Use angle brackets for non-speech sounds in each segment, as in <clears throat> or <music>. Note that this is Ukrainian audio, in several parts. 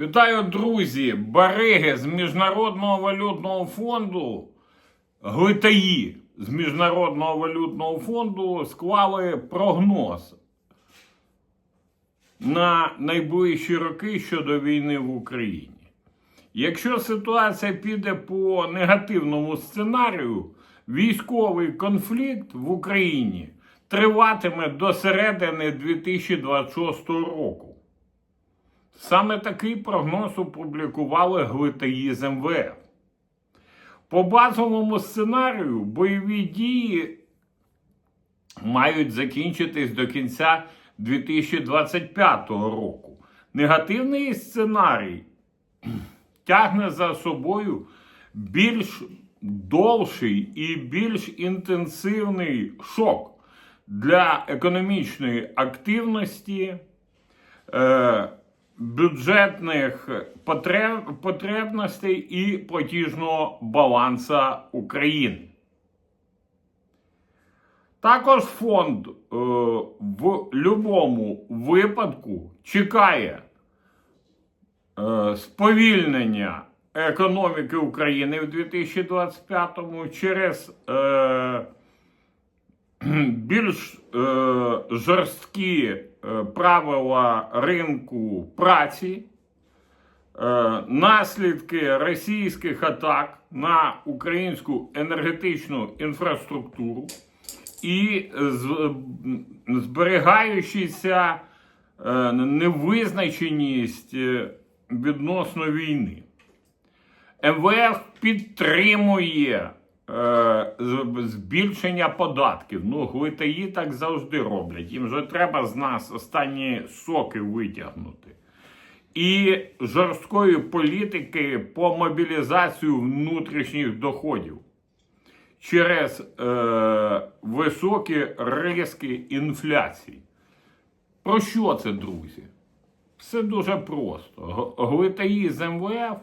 Вітаю, друзі! Бариги з Міжнародного валютного фонду, глитаї з Міжнародного валютного фонду склали прогноз на найближчі роки щодо війни в Україні. Якщо ситуація піде по негативному сценарію, військовий конфлікт в Україні триватиме до середини 2026 року. Саме такий прогноз опублікували глитаї з МВФ. По базовому сценарію бойові дії мають закінчитись до кінця 2025 року. Негативний сценарій тягне за собою більш довший і більш інтенсивний шок для економічної активності. Е, бюджетних потреб, потребностей і платіжного баланса України. Також фонд е, в будь-якому випадку чекає е, сповільнення економіки України в 2025-му через е, <clears throat> більш е, жорсткі е, правила ринку праці, е, наслідки російських атак на українську енергетичну інфраструктуру і зберігаючися е, невизначеність е, відносно війни. МВФ підтримує е, збільшення податків. Ну, глитаї так завжди роблять. Їм же треба з нас останні соки витягнути. І жорсткої політики по мобілізацію внутрішніх доходів через е, високі риски інфляції. Про що це, друзі? Все дуже просто. Глитаї з МВФ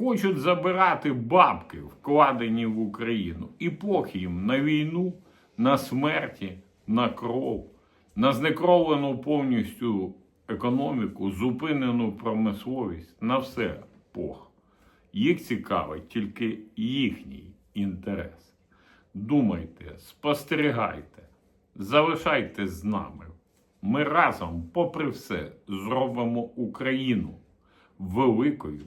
хочуть забирати бабки, вкладені в Україну, і похи їм на війну, на смерті, на кров, на знекровлену повністю економіку, зупинену промисловість, на все пох. Їх цікавить тільки їхній інтерес. Думайте, спостерігайте, залишайтесь з нами. Ми разом, попри все, зробимо Україну великою,